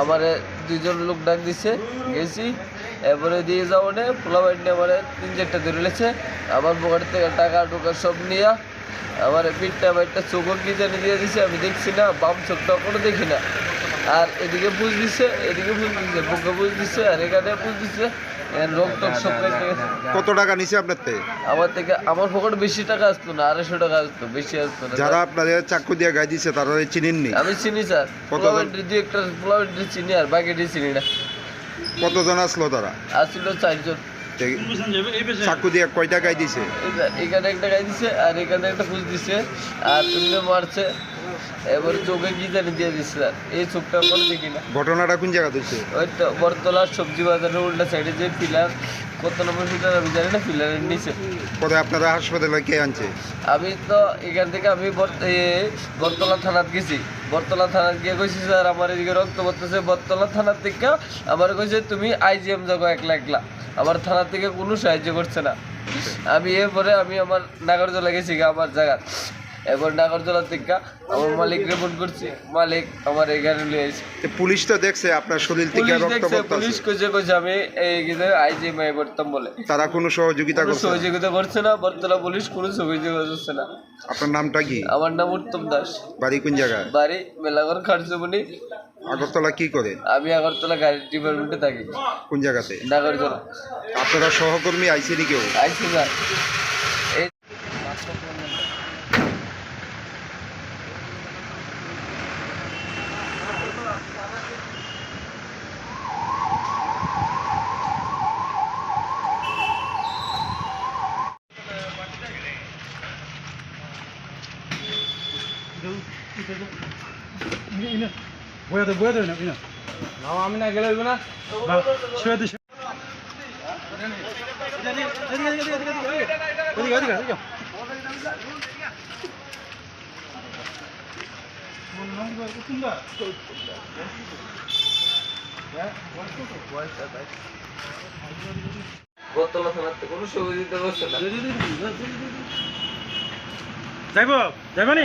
আমার দুইজন লোক ডাক দিছে, গেছি, এরপরে দিয়ে যাব নে পোলা বাইনে আমার তিন চারটা ধরে লেছে আমার পকেট থেকে টাকা টুকা সব নিয়ে আমার পিঠটা বাইটটা চোখও কি জানি দিয়ে দিছে, আমি দেখছি না, বাম চোখটা কোনো দেখি না। আর এদিকে বুঝ দিছে এদিকে বুঝ দিছে বুকে বুঝ দিছে আর এখানে বুঝ দিছে। এর রোগ টোক সব কত টাকা নিছে আপনার থেকে? আমার থেকে আমার পকেটে বেশি টাকা আসতো না আড়াইশো টাকা আসতো বেশি আসতো না। যারা আপনাদের চাকু দিয়ে গাই দিছে তারা চিনেননি? আমি চিনি স্যার। কতজন? দুই একটা পোলাবেন্ডি চিনি আর বাকিটি চিনি না। কতজন আসলো তারা? আসছিল চারজন। চাকু দিয়ে কয়টা গাই দিছে? এখানে একটা গাই দিছে আর এখানে একটা ফুল দিছে। আর তুমি মারছে। এবার চোখে কি জানি দিয়ে স্যার এই চোখটা কোনো? দেখি না ঘটনাটা কোন জায়গা দিচ্ছে ওই তো বরতলার সবজি বাজারের উল্টা সাইডে যে পিলার কত নম্বর পিলার আমি জানি না পিলারের নিচে। কোথায় আপনারা হাসপাতালে কে আনছে? আমি তো এখান থেকে আমি বরতলা থানাত গেছি। বরতলা থানাত গিয়ে কইছি স্যার আমার এদিকে রক্ত পড়তেছে। বরতলা থানার থেকে আমার কইছে তুমি আইজিএম যাব একলা একলা। আমার থানা থেকে কোনো সাহায্য করছে না। আমি এরপরে আমি আমার নাগরজোলা গেছি আমার জায়গা এবার নাগরজোলা থেকে আমার মালিক রিপোর্ট করছি। মালিক আমার এখানে আইছে তে পুলিশ তো দেখছে আপনার শরীর থেকে পুলিশ রক্ত দেখছে পুলিশ কইছে কইছে আমি এই আইজিএম এ করতাম বলে। তারা কোনো সহযোগিতা করছে সহযোগিতা করছে না বরতলা পুলিশ কোনো সহযোগিতা করছে না। আপনার নামটা কি? আমার নাম উত্তম দাস। বাড়ি কোন জায়গায়? বাড়ি মেলাগর খারজমনি। আগরতলা কি করে? আমি আগরতলা গাড়ি ডিপার্টমেন্টে থাকি। কোন জায়গাতে? নাগরজোলা আপনারা সহকর্মী আইসিনি কেউ? আইসি না। এই বয়াতে বয়াতে না না আমি না গেলে হইব না শুয়াতে ওদিকে ওদিকে ওদিকে বোতলা থানাতে কোনো সহযোগিতা করছে না। যাইব যাইব নি